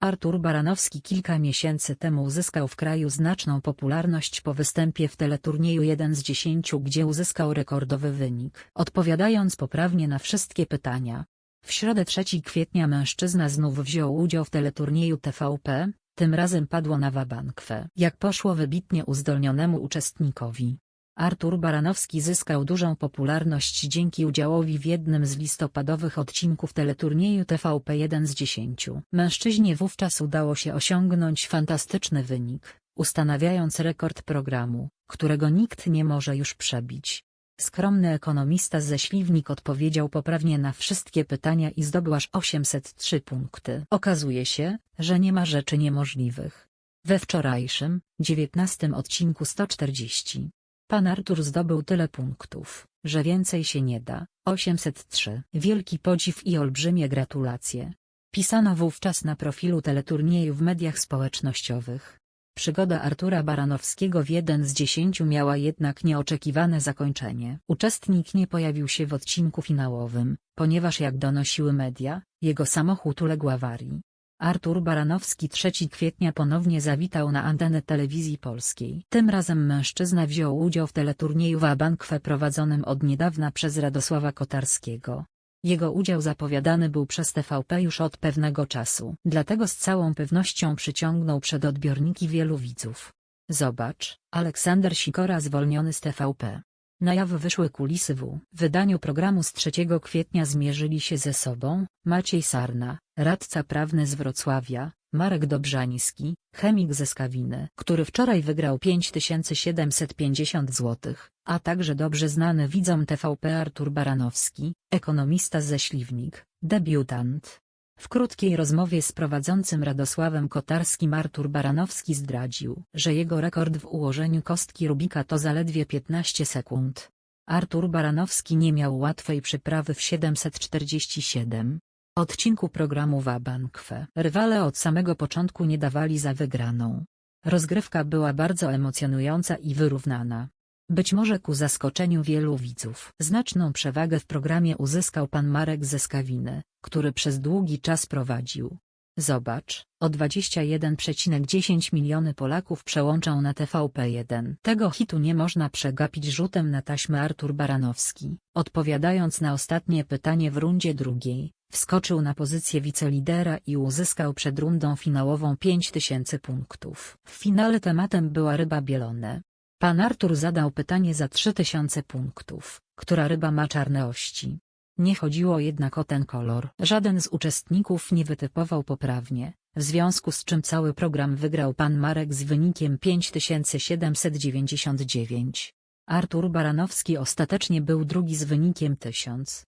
Artur Baranowski kilka miesięcy temu uzyskał w kraju znaczną popularność po występie w teleturnieju 1 z 10 gdzie uzyskał rekordowy wynik. Odpowiadając poprawnie na wszystkie pytania. W środę 3 kwietnia mężczyzna znów wziął udział w teleturnieju TVP, tym razem padło na wabankwę. Jak poszło wybitnie uzdolnionemu uczestnikowi. Artur Baranowski zyskał dużą popularność dzięki udziałowi w jednym z listopadowych odcinków teleturnieju TVP 1 z 10. Mężczyźnie wówczas udało się osiągnąć fantastyczny wynik, ustanawiając rekord programu, którego nikt nie może już przebić. Skromny ekonomista ze Śliwnik odpowiedział poprawnie na wszystkie pytania i zdobył aż 803 punkty. Okazuje się, że nie ma rzeczy niemożliwych. We wczorajszym, 19 odcinku 140. Pan Artur zdobył tyle punktów, że więcej się nie da. 803. Wielki podziw i olbrzymie gratulacje. Pisano wówczas na profilu teleturnieju w mediach społecznościowych. Przygoda Artura Baranowskiego w 1 z 10 miała jednak nieoczekiwane zakończenie. Uczestnik nie pojawił się w odcinku finałowym, ponieważ jak donosiły media, jego samochód uległ awarii. Artur Baranowski 3 kwietnia ponownie zawitał na antenę telewizji polskiej. Tym razem mężczyzna wziął udział w teleturnieju Wabankwe prowadzonym od niedawna przez Radosława Kotarskiego. Jego udział zapowiadany był przez TVP już od pewnego czasu. Dlatego z całą pewnością przyciągnął przed odbiorniki wielu widzów. Zobacz, Aleksander Sikora zwolniony z TVP. Na jaw wyszły kulisy w wydaniu programu z 3 kwietnia zmierzyli się ze sobą, Maciej Sarna, radca prawny z Wrocławia, Marek Dobrzański, chemik ze Skawiny, który wczoraj wygrał 5750 zł, a także dobrze znany widzom TVP Artur Baranowski, ekonomista ze Śliwnik, debiutant. W krótkiej rozmowie z prowadzącym Radosławem Kotarskim Artur Baranowski zdradził, że jego rekord w ułożeniu kostki Rubika to zaledwie 15 sekund. Artur Baranowski nie miał łatwej przyprawy w 747 odcinku programu Wabankwe. Rywale od samego początku nie dawali za wygraną. Rozgrywka była bardzo emocjonująca i wyrównana. Być może ku zaskoczeniu wielu widzów. Znaczną przewagę w programie uzyskał pan Marek ze Skawiny, który przez długi czas prowadził. Zobacz, o 21,10 miliony Polaków przełączał na TVP1. Tego hitu nie można przegapić rzutem na taśmę Artur Baranowski. Odpowiadając na ostatnie pytanie w rundzie drugiej, wskoczył na pozycję wicelidera i uzyskał przed rundą finałową 5000 punktów. W finale tematem była ryba bielone. Pan Artur zadał pytanie za 3000 punktów, która ryba ma czarne ości. Nie chodziło jednak o ten kolor. Żaden z uczestników nie wytypował poprawnie, w związku z czym cały program wygrał pan Marek z wynikiem 5799. Artur Baranowski ostatecznie był drugi z wynikiem 1000.